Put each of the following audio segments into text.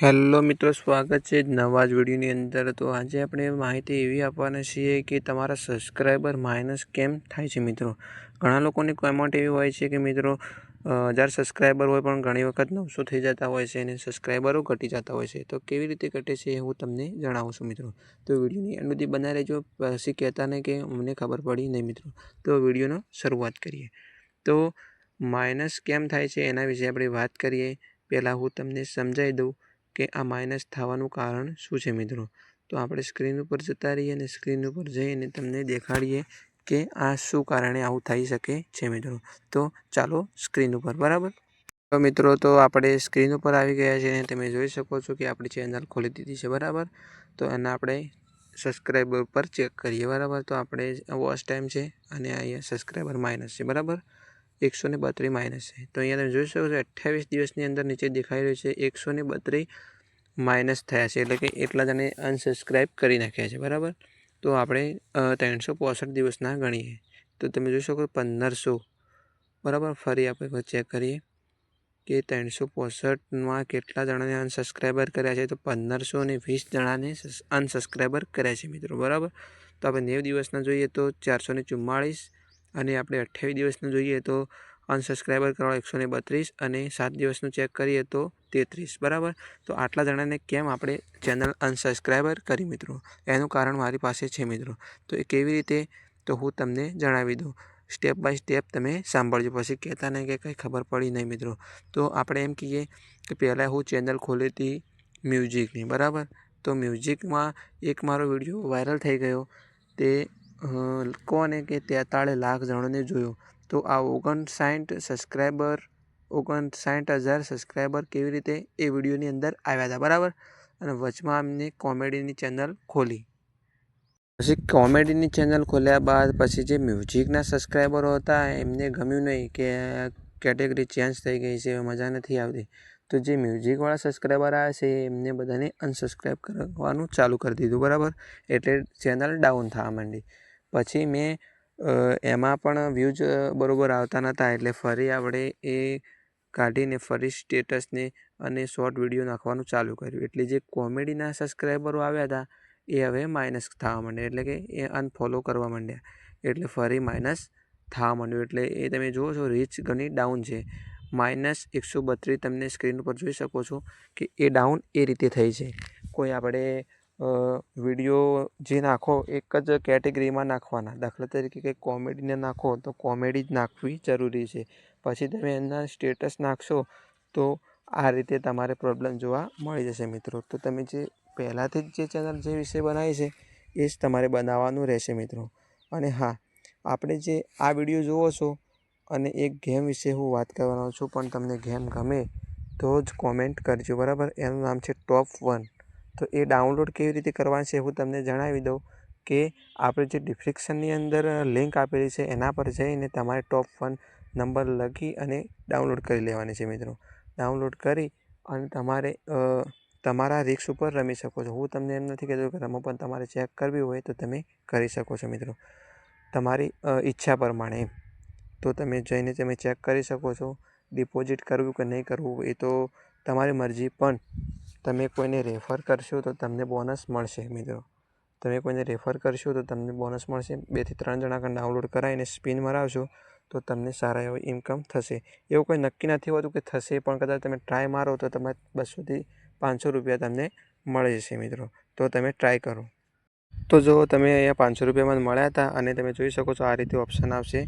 Hello મિત્રો, સ્વાગત છે નવા જ વિડીયોની અંદર. તો આજે આપણે માહિતી એવી આપવાના છીએ કે તમારા સબસ્ક્રાઈબર માઇનસ કેમ થાય છે મિત્રો? ઘણા લોકોની કોમેન્ટ એવી હોય છે કે મિત્રો હજાર સબસ્ક્રાઈબર હોય પણ ઘણી વખત નવસો થઈ જતા હોય છે અને સબસ્ક્રાઈબરો ઘટી જતા હોય છે. તો કેવી રીતે ઘટે છે એ હું તમને જણાવું છું મિત્રો. તો વિડીયોની એન્ડ સુધી બનાવી રહેજો. પછી કહેતા ને કે અમને ખબર પડી નહીં મિત્રો. તો વિડીયોનો શરૂઆત કરીએ. તો માઇનસ કેમ થાય છે એના વિશે આપણે વાત કરીએ. પહેલાં હું તમને સમજાવી દઉં. કે આ માઇનસ થવાનું કારણ શું છે મિત્રો? તો આપણે સ્ક્રીન ઉપર જતા રહીએ અને સ્ક્રીન ઉપર જઈને તમને દેખાડીએ કે આ શું કારણે આવું થઈ શકે છે મિત્રો. તો ચાલો સ્ક્રીન ઉપર, બરાબર? તો મિત્રો, તો આપણે સ્ક્રીન ઉપર આવી ગયા છે અને તમે જોઈ શકો છો કે આપણી ચેનલ ખોલી દીધી છે, બરાબર? તો એને આપણે સબસ્ક્રાઈબર પર ચેક કરીએ, બરાબર? તો આપણે વોચ ટાઈમ છે અને અહીંયા સબસ્ક્રાઈબર માઇનસ છે, બરાબર? એકસો ને બત્રીસ માઇનસ છે. તો અહીંયા તમે જોઈ શકો છો, અઠ્યાવીસ દિવસની અંદર નીચે દેખાઈ રહ્યું છે, એકસો ને બત્રીસ માઇનસ થયા છે. એટલે કે એટલા જણે અનસબસ્ક્રાઈબ કરી નાખ્યા છે, બરાબર? તો આપણે ત્રણસો પોસઠ દિવસના ગણીએ. તો તમે જોઈ શકો પંદરસો, બરાબર? ફરી આપણે ચેક કરીએ કે ત્રણસો પોસઠમાં કેટલા જણાને અનસબસ્ક્રાઈબર કર્યા છે. તો પંદરસો ને વીસ જણાને અનસબસ્ક્રાઈબર કર્યા છે મિત્રો, બરાબર? તો આપણે નેવ દિવસના જોઈએ તો ચારસો ને ચુમ્માળીસ અને આપણે અઠ્યાવીસ દિવસનું જોઈએ તો અનસબસ્ક્રાઈબર કરવા એકસો ને બત્રીસ અને સાત દિવસનું ચેક કરીએ તો તેત્રીસ, બરાબર? તો આટલા જણાને કેમ આપણે ચેનલ અનસબસ્ક્રાઈબર કરી મિત્રો? એનું કારણ મારી પાસે છે મિત્રો. તો એ કેવી રીતે? તો હું તમને જણાવી દઉં. સ્ટેપ બાય સ્ટેપ તમે સાંભળજો. પછી કહેતા નહીં કે કંઈ ખબર પડી નહીં મિત્રો. તો આપણે એમ કહીએ કે પહેલાં હું ચેનલ ખોલી હતી મ્યુઝિકની બરાબર? તો મ્યુઝિકમાં એક મારો વીડિયો વાયરલ થઈ ગયો. તે કોને કે તેતાળે લાખ જણોને જોયો. તો આ ઓગણસાઠ સબસ્ક્રાઈબર ઓગણસાઠ હજાર સબસ્ક્રાઈબર કેવી રીતે એ વિડીયોની અંદર આવ્યા હતા, બરાબર? અને વચમાં અમને કોમેડીની ચેનલ ખોલી. પછી કોમેડીની ચેનલ ખોલ્યા બાદ પછી જે મ્યુઝિકના સબસ્ક્રાઈબરો હતા, એમને ગમ્યું નહીં કે કેટેગરી ચેન્જ થઈ ગઈ છે, મજા નથી આવતી. તો જે મ્યુઝિકવાળા સબસ્ક્રાઈબર આવ્યા છે, એમને બધાને અનસબસ્ક્રાઈબ કરવાનું ચાલુ કરી દીધું, બરાબર? એટલે ચેનલ ડાઉન થવા માંડી. પછી મેં એમાં પણ વ્યૂઝ બરાબર આવતા નહોતા એટલે ફરી આપણે એ કાઢીને ફરી સ્ટેટસને અને શોર્ટ વીડિયો નાખવાનું ચાલુ કર્યું. એટલે જે કોમેડીના સબસ્ક્રાઈબરો આવ્યા હતા એ હવે માઇનસ થવા માંડ્યા. એટલે કે એ અનફોલો કરવા માંડ્યા. એટલે ફરી માઇનસ થવા માંડ્યું. એટલે એ તમે જુઓ છો રીચ ઘણી ડાઉન છે. માઇનસ એકસો બત્રીસ તમને સ્ક્રીન ઉપર જોઈ શકો છો કે એ ડાઉન એ રીતે થઈ છે. કોઈ આપણે વીડિયો જે નાખો એક જ કેટેગરીમાં નાખવાના. દાખલા તરીકે કંઈક કોમેડીને નાખો તો કોમેડી જ નાખવી જરૂરી છે. પછી તમે એના સ્ટેટસ નાખશો તો આ રીતે તમારે પ્રોબ્લેમ જોવા મળી જશે મિત્રો. તો તમે જે પહેલાંથી જ જે ચેનલ જે વિશે બનાવી છે, એ જ તમારે બનાવવાનું રહેશે મિત્રો. અને હા, આપણે જે આ વીડિયો જુઓ છો અને એક ગેમ વિશે હું વાત કરવાનો છું પણ તમને ગેમ ગમે તો જ કોમેન્ટ કરજો. બરાબર? એનું નામ છે ટોપ વન તો એ ડાઉનલોડ કેવી રીતે કરવાનું છે હું તમને જણાવી દઉં કે આપણે જે ડિસ્ક્રિપ્શનની અંદર લિંક આપેલી છે એના પર જઈને તમારે ટોપ વન નંબર લખી અને ડાઉનલોડ કરી લેવાની છે મિત્રો. ડાઉનલોડ કરી અને તમારે તમારા રિક્સ ઉપર રમી શકો છો. હું તમને એમ નથી કહેતો કે રમો, પણ તમારે ચેક કરવી હોય તો તમે કરી શકો છો મિત્રો. તમારી ઈચ્છા પ્રમાણે તો તમે જઈને તમે ચેક કરી શકો છો. ડિપોઝિટ કરવું કે નહીં કરવું એ તો તમારી મરજી, પણ તમે કોઈને રેફર કરશો તો તમને બોનસ મળશે મિત્રો. તમે કોઈને રેફર કરશો તો તમને બોનસ મળશે. બેથી ત્રણ જણા ડાઉનલોડ કરાવીને સ્પિન મરાવશો તો તમને સારા એવો ઇન્કમ થશે. એવું કોઈ નક્કી નથી હોતું કે થશે, પણ કદાચ તમે ટ્રાય મારો તો તમે બસોથી પાંચસો રૂપિયા તમને મળી જશે મિત્રો. તો તમે ટ્રાય કરો. તો જો તમે અહીંયા પાંચસો રૂપિયામાં મળ્યા હતા અને તમે જોઈ શકો છો આ રીતે ઓપ્શન આવશે.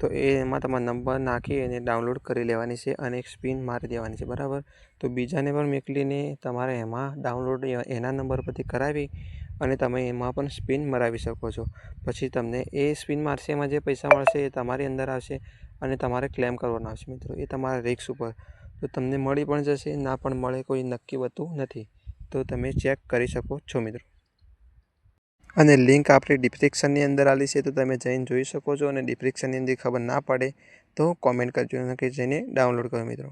તો એમાં તમારો નંબર નાખી અને ડાઉનલોડ કરી લેવાની છે અને એક સ્પિન મારી દેવાની છે, બરાબર? તો બીજાને પણ મોકલીને તમારે એમાં ડાઉનલોડ એના નંબર પરથી કરાવી અને તમે એમાં પણ સ્પિન મરાવી શકો છો. પછી તમને એ સ્પિન મારશે, એમાં જે પૈસા મળશે એ તમારી અંદર આવશે અને તમારે ક્લેમ કરવાનો આવશે મિત્રો, એ તમારા રિક્સ ઉપર. તો તમને મળી પણ જશે, ના પણ મળે કોઈ નક્કી હોતું નથી. તો તમે ચેક કરી શકો છો મિત્રો. અને લિંક આપણે ડિસ્ક્રિપ્શનની અંદર આલી છે, તો તમે જઈને જોઈ શકો છો અને ડિસ્ક્રિપ્શનની અંદર ખબર ના પડે, તો કોમેન્ટ કરજો કે જઈને ડાઉનલોડ કરો મિત્રો.